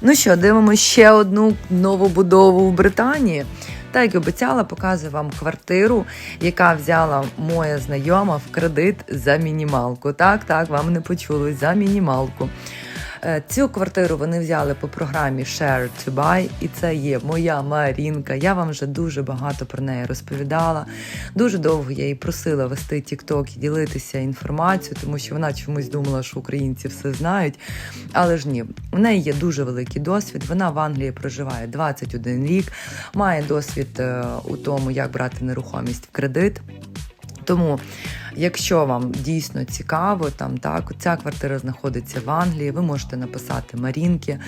Ну що, дивимося ще одну нову будову в Британії. Та як обіцяла, показую вам квартиру, яка взяла моя знайома в кредит за мінімалку. Так, так, вам не почули за мінімалку. Е, Цю квартиру вони взяли по програмі Share to Buy, і це є моя Марінка. Я вам вже дуже багато про неї розповідала. Дуже довго я її просила вести TikTok і ділитися інформацією, тому що вона чомусь думала, що українці все знають. Але ж ні, у неї є дуже великий досвід. Вона в Англії проживає 21 рік, має досвід е, у тому, як брати нерухомість в кредит. Тому, якщо вам дійсно цікаво, там так ця квартира знаходиться в Англії, ви можете написати Марінки.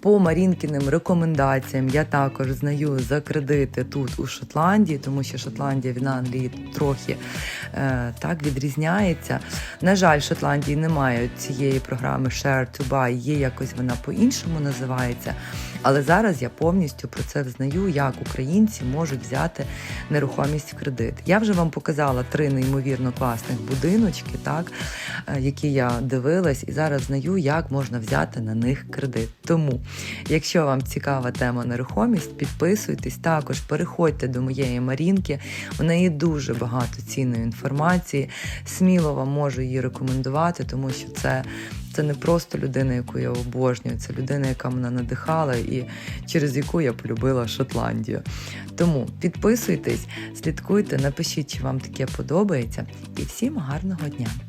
По Марінкіним рекомендаціям я також знаю за кредити тут у Шотландії, тому що Шотландія від Англії трохи е, так відрізняється. На жаль, в Шотландії немає цієї програми Share to Buy, є якось вона по-іншому називається. Але зараз я повністю про це знаю, як українці можуть взяти нерухомість в кредит. Я вже вам показала три неймовірно класних будиночки, так е, які я дивилась, і зараз знаю, як можна взяти на них кредит. Тому, якщо вам цікава тема нерухомість, підписуйтесь також, переходьте до моєї Марінки. В неї дуже багато цінної інформації. Сміло вам можу її рекомендувати, тому що це. Це не просто людина, яку я обожнюю, це людина, яка мене надихала і через яку я полюбила Шотландію. Тому підписуйтесь, слідкуйте, напишіть, чи вам таке подобається. І всім гарного дня!